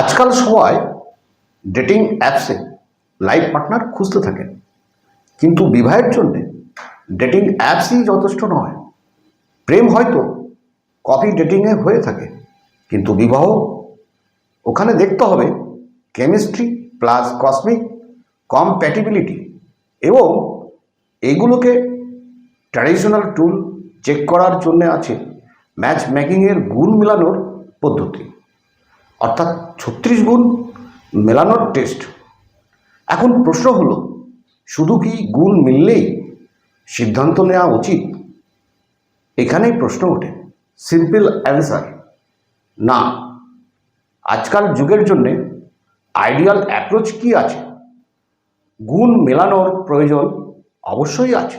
আজকাল সবাই ডেটিং অ্যাপসে লাইফ পার্টনার খুঁজতে থাকেন। কিন্তু বিবাহের জন্যে ডেটিং অ্যাপসই যথেষ্ট নয়। প্রেম হয়তো কপি ডেটিংয়ে হয়ে থাকে, কিন্তু বিবাহ ওখানে দেখতে হবে কেমিস্ট্রি প্লাস কসমিক কম্প্যাটিবিলিটি এবং এইগুলোকে ট্র্যাডিশনাল টুল চেক করার জন্য আছে ম্যাচ মেকিংয়ের গুণ মেলানোর পদ্ধতি। অর্থাৎ ছত্রিশ গুণ মেলানোর টেস্ট এখন প্রশ্ন হলো, শুধু কি গুণ মিললেই সিদ্ধান্ত নেওয়া উচিত? এখানেই প্রশ্ন ওঠে। সিম্পল অ্যান্সার না, আজকাল যুগের জন্যে আইডিয়াল অ্যাপ্রোচ কি আছে? গুণ মেলানোর প্রয়োজন অবশ্যই আছে।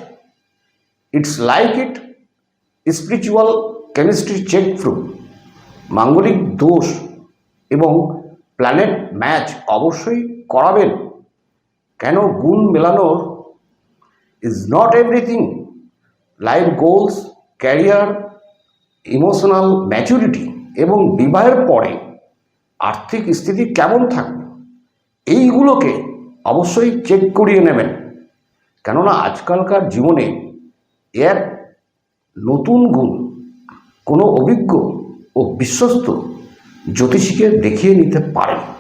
It's like it spiritual chemistry check through মাঙ্গলিক দোষ এবং প্ল্যানেট ম্যাচ অবশ্যই করাবেন। কেন? গুণ মেলানোর is not everything life goals career emotional maturity এবং বিবাহের পরে আর্থিক স্থিতি কেমন থাকবে? এইগুলোকে অবশ্যই চেক করিয়ে নেবেন। কেননা আজকালকার জীবনে এর নতুন গুণ, কোনো অভিজ্ঞ ও বিশ্বস্ত জ্যোতিষীকে দেখিয়ে নিতে পারেন।